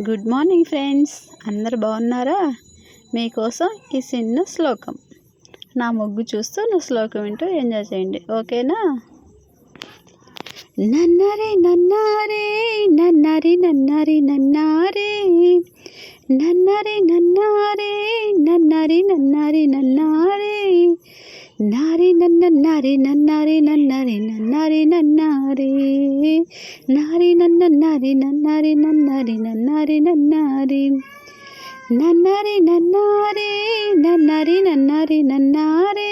Good morning friends. అందరు బాగున్నారా? మీకోసం ఈ చిన్న శ్లోకం. నా ముగ్గు చూస్తూ నా శ్లోకం వింటూ ఎంజాయ్ చేయండి. ఓకేనా? నన్నరే నన్నారే నన్నరి నన్నరి నన్నారే. నన్నరి నన్నారే నన్నరి నన్నరి నన్నారే. నారి నన్న నారి నన్నారి నన్నరి నన్నారి నన్నారే నారి నన్న నారి నన్నారి నన్నారి నన్నారి నన్నారి నన్నారి నన్నారే నన్నారి నన్నారి నన్నారే నన్నారి నన్నారే నన్నారి నన్నారి నన్నారే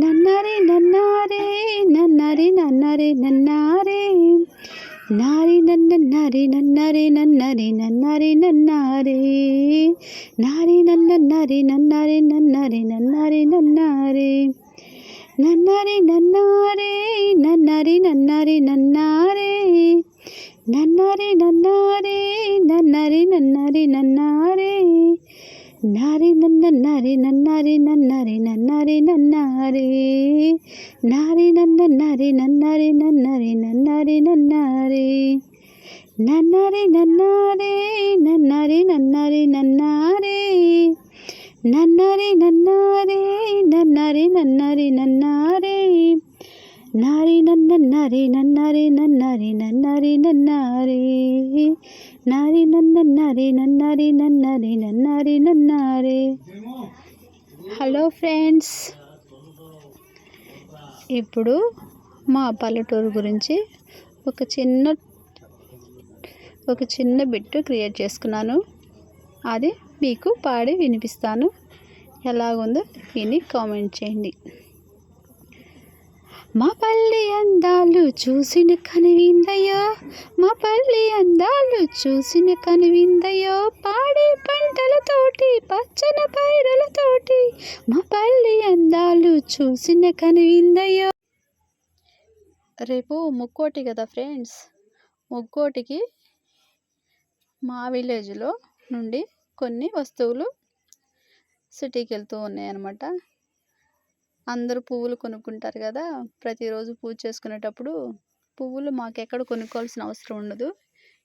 నారి నన్న నారి నన్నారి నన్నారి నన్నారి నన్నారే నారి నన్న నారి నన్నారి నన్నారి నన్నారి నన్నారే నన్నారి నన్నారే నన్నారి నన్నారి నన్నారే నన్నారి నన్నారే నన్నారి నన్నారి నన్నారే నారి నన్న నారి నన్నారి నన్నారి నన్నారి నన్నారే నారి నన్న నారి నన్నారి నన్నారి నన్నారి నన్నారే నన్నారి నన్నారే నన్నారి నన్నారి నన్నారే నన్నారి నన్నారే నన్నారి నన్నారి నన్నారే నారి నన్న నారి నన్నారి నన్నారి నన్నారి నన్నారే నారి నన్న నారి నన్నారి నన్నారి నన్నారి నన్నారే. హలో ఫ్రెండ్స్ ఇప్పుడు మా పల్లెటూరు గురించి ఒక చిన్న ఒక చిన్న బిట్టు క్రియేట్ చేసుకున్నాను. అది మీకు పాడి వినిపిస్తాను. ఎలాగుందో విని కామెంట్ చేయండి. మా పల్లి అందాలు చూసిన కనివిందయో మా పల్లి అందాలు చూసిన కనివిందయో పాడే పంటలతోటి పచ్చన పైరులతోటి మా పల్లి అందాలు చూసిన కనివిందయో రేపు ముక్కోటి కదా ఫ్రెండ్స్? ముక్కోటికి మా విలేజ్లో నుండి కొన్ని వస్తువులు సిటీకి వెళ్తూ ఉన్నాయన్నమాట. అందరూ పువ్వులు కొనుక్కుంటారు కదా! ప్రతిరోజు పూజ చేసుకునేటప్పుడు పువ్వులు మాకు ఎక్కడ కొనుక్కోవాల్సిన అవసరం ఉండదు.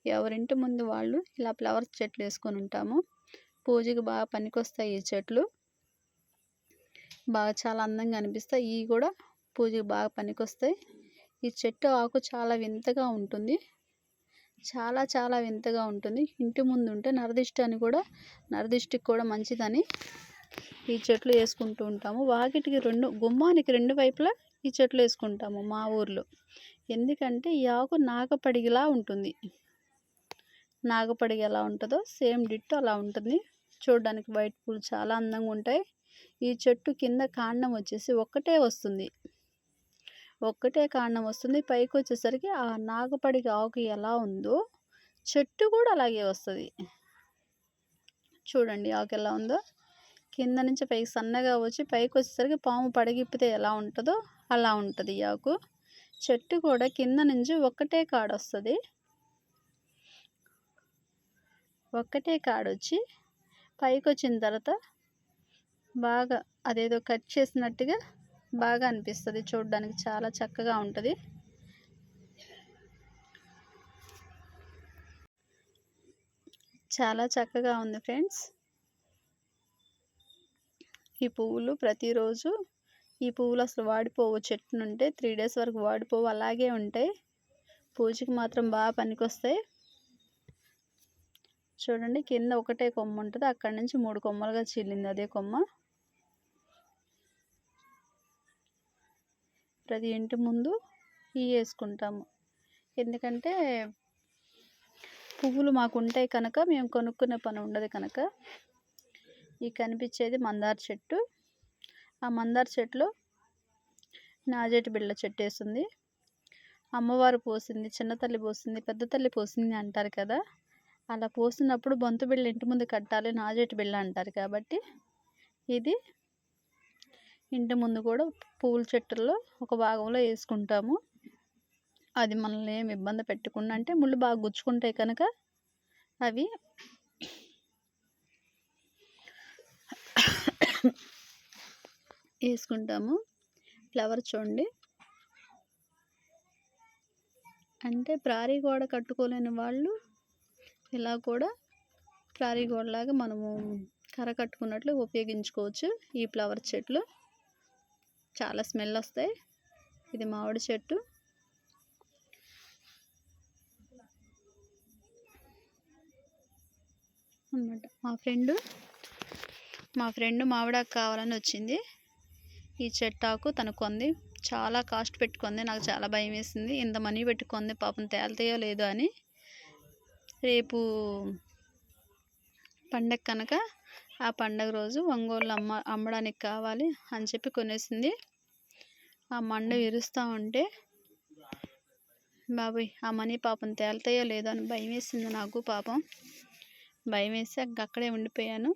ఎవరింటి ముందు వాళ్ళు ఇలా ఫ్లవర్స్ చెట్లు వేసుకొని ఉంటాము. పూజకి బాగా పనికొస్తాయి ఈ చెట్లు. బాగా చాలా అందంగా అనిపిస్తాయి. ఇవి కూడా పూజకి బాగా పనికొస్తాయి. ఈ చెట్టు ఆకు చాలా వింతగా ఉంటుంది. చాలా చాలా వింతగా ఉంటుంది. ఇంటి ముందు ఉంటే నరదిష్టి అని కూడా నరదిష్టికి కూడా మంచిదని ఈ చెట్లు వేసుకుంటూ ఉంటాము. వాకిటికి రెండు గుమ్మానికి రెండు వైపులా ఈ చెట్లు వేసుకుంటాము మా ఊర్లో. ఎందుకంటే ఈ ఆకు నాగపడిగిలా ఉంటుంది. నాగపడిగి ఎలా ఉంటుందో సేమ్ డిట్టు అలా ఉంటుంది. చూడడానికి వైట్ పూలు చాలా అందంగా ఉంటాయి. ఈ చెట్టు కింద కాండం వచ్చేసి ఒక్కటే వస్తుంది. ఒక్కటే కాండం వస్తుంది. పైకి వచ్చేసరికి ఆ నాగపడికి ఆకు ఎలా ఉందో చెట్టు కూడా అలాగే వస్తుంది. చూడండి ఆకు ఎలా ఉందో. కింద నుంచి పైకి సన్నగా వచ్చి పైకి వచ్చేసరికి పాము పడగిప్పితే ఎలా ఉంటుందో అలా ఉంటుంది ఈ ఆకు. చెట్టు కూడా కింద నుంచి ఒక్కటే కాడ వస్తుంది. ఒక్కటే కాడొచ్చి పైకి వచ్చిన తర్వాత బాగా అదేదో కట్ చేసినట్టుగా బాగా అనిపిస్తుంది. చూడడానికి చాలా చక్కగా ఉంటుంది. చాలా చక్కగా ఉంది ఫ్రెండ్స్. ఈ పువ్వులు ప్రతిరోజు ఈ పువ్వులు అసలు వాడిపోవు. చెట్టు నుంటే త్రీ డేస్ వరకు వాడిపోవు. అలాగే ఉంటాయి. పూజకి మాత్రం బాగా పనికొస్తాయి. చూడండి కింద ఒకటే కొమ్మ ఉంటుంది. అక్కడి నుంచి మూడు కొమ్మలుగా చీలింది అదే కొమ్మ. ప్రతి ఇంటి ముందు ఈ వేసుకుంటాము. ఎందుకంటే పువ్వులు మాకు ఉంటాయి కనుక మేము కొనుక్కునే పని ఉండదు కనుక. ఈ కనిపించేది మందార చెట్టు. ఆ మందార చెట్టులో నాజేటి బిళ్ళ చెట్టు వేస్తుంది అమ్మవారు పోసింది చిన్న తల్లి పోసింది పెద్ద తల్లి పోసింది అంటారు కదా. అలా పోసినప్పుడు బొంతు బిళ్ళ ఇంటి ముందు కట్టాలి నాజేటి బిళ్ళ అంటారు కాబట్టి ఇది ఇంటి ముందు కూడా పూల చెట్టుల్లో ఒక భాగంలో వేసుకుంటాము. అది మనల్ని ఏమి ఇబ్బంది పెట్టకుండా అంటే ముళ్ళు బాగా గుచ్చుకుంటాయి కనుక అవి వేసుకుంటాము. ఫ్లవర్ చూడండి. అంటే ప్రారీ గోడ కట్టుకోలేని వాళ్ళు ఇలా కూడా ప్రారీ గోడలాగా మనము కర్ర కట్టుకున్నట్లు ఉపయోగించుకోవచ్చు. ఈ ఫ్లవర్ చెట్లు చాలా స్మెల్ వస్తాయి. ఇది మామిడి చెట్టు. అనమాట మా ఫ్రెండ్ మా ఫ్రెండ్ మామిడాకు కావాలని వచ్చింది. ఈ చెట్టాకు తను కొంది. చాలా కాస్ట్ పెట్టుకుంది. నాకు చాలా భయం వేసింది. ఇంత మనీ పెట్టుకుంది. పాపం తేలుతాయో లేదో అని. రేపు పండగ కనుక ఆ పండగ రోజు ఒంగోలు అమ్మ అమ్మడానికి కావాలి అని చెప్పి కొనేసింది. ఆ మండ విరుస్తూ ఉంటే బాబోయ్ ఆ మనీ పాపం తేలుతాయో లేదో అని భయం వేసింది నాకు పాపం. భయం వేసి అక్కడే ఉండిపోయాను.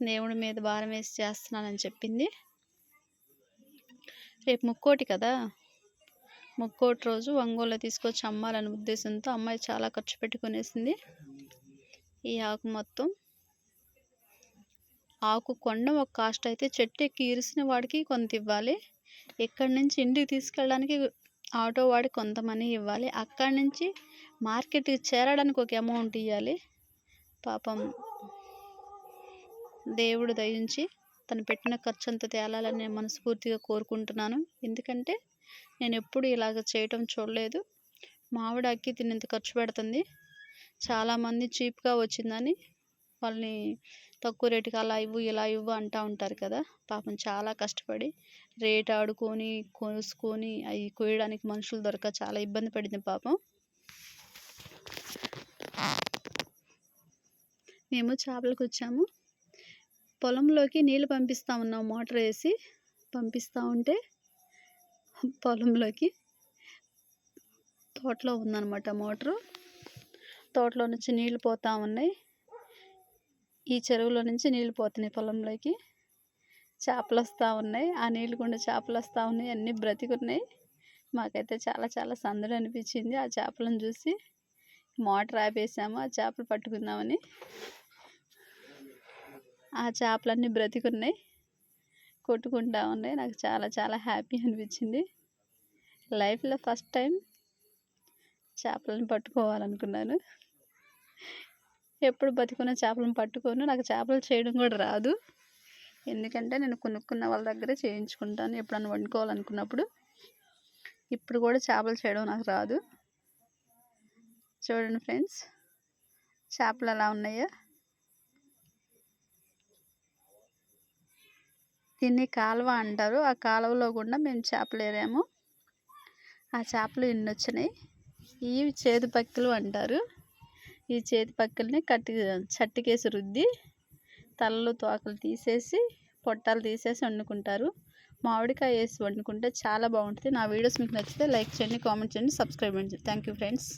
దేవుడి మీద భారం వేసి చేస్తున్నానని చెప్పింది. రేపు ముక్కోటి కదా? ముక్కోటి రోజు ఒంగోలు తీసుకొచ్చి అమ్మాలనే ఉద్దేశంతో అమ్మాయి చాలా ఖర్చు పెట్టుకునేసింది. ఈ ఆకు మొత్తం ఆకు కొండ ఒక కాస్ట్ అయితే చెట్టు ఎక్కి ఇరిసిన వాడికి కొంత ఇవ్వాలి. ఇక్కడి నుంచి ఇంటికి తీసుకెళ్ళడానికి ఆటో వాడికి కొంత మనీ ఇవ్వాలి. అక్కడి నుంచి మార్కెట్కి చేరడానికి ఒక అమౌంట్ ఇవ్వాలి పాపం దేవుడు దయించి తను పెట్టిన ఖర్చు అంత తేలాలని నేను మనస్ఫూర్తిగా కోరుకుంటున్నాను. ఎందుకంటే నేను ఎప్పుడు ఇలాగ చేయటం చూడలేదు. మామిడి అక్కి తినేంత ఖర్చు పెడుతుంది. చాలామంది చీప్గా వచ్చిందని వాళ్ళని తక్కువ రేటుకి అలా ఇవ్వు ఇలా ఇవ్వు అంటూ ఉంటారు కదా. పాపం చాలా కష్టపడి రేట్ ఆడుకొని కోసుకొని అవి కోయడానికి మనుషులు దొరక చాలా ఇబ్బంది పడింది పాపం. మేము చేపలకు వచ్చాము. పొలంలోకి నీళ్ళు పంపిస్తూ ఉన్నాం మోటార్ వేసి పంపిస్తూ ఉంటే పొలంలోకి తోటలో ఉందన్నమాట మోటరు. తోటలో నుంచి నీళ్ళు పోతూ ఉన్నాయి. ఈ చెరువులో నుంచి నీళ్ళు పోతున్నాయి పొలంలోకి. చేపలు వస్తూ ఉన్నాయి. ఆ నీళ్ళు గుండా చేపలు వస్తూ ఉన్నాయి. అన్నీ బ్రతికున్నాయి. మాకైతే చాలా చాలా సందడి అనిపించింది. ఆ చేపలను చూసి మోటార్ ఆపేసాము. ఆ చేపలు పట్టుకుందామని. ఆ చేపలన్నీ బ్రతికున్నాయి. కొట్టుకుంటా ఉన్నాయి. నాకు చాలా చాలా హ్యాపీ అనిపించింది. లైఫ్లో ఫస్ట్ టైం చేపలను పట్టుకోవాలనుకున్నాను. ఎప్పుడు బతికున్న చేపలను పట్టుకోను. నాకు చేపలు చేయడం కూడా రాదు. ఎందుకంటే నేను కొనుక్కున్న వాళ్ళ దగ్గరే చేయించుకుంటాను. ఎప్పుడన్నా వండుకోవాలనుకున్నప్పుడు ఇప్పుడు కూడా చేపలు చేయడం నాకు రాదు. చూడండి ఫ్రెండ్స్ చేపలు ఎలా ఉన్నాయో. దీన్ని కాలువ అంటారు. ఆ కాలువలో కూడా మేము చేపలు ఏరాము. ఆ చేపలు ఇన్ని వచ్చినాయి ఇవి చేతి పక్కలు అంటారు. ఈ చేతి పక్కల్ని కట్టి చట్టికేసి రుద్ది తలలు తోకలు తీసేసి పొట్టాలు తీసేసి వండుకుంటారు. మామిడికాయ వేసి వండుకుంటే చాలా బాగుంటుంది. నా వీడియోస్ మీకు నచ్చితే లైక్ చేయండి కామెంట్ చేయండి సబ్స్క్రైబ్ చేయండి. Thank you friends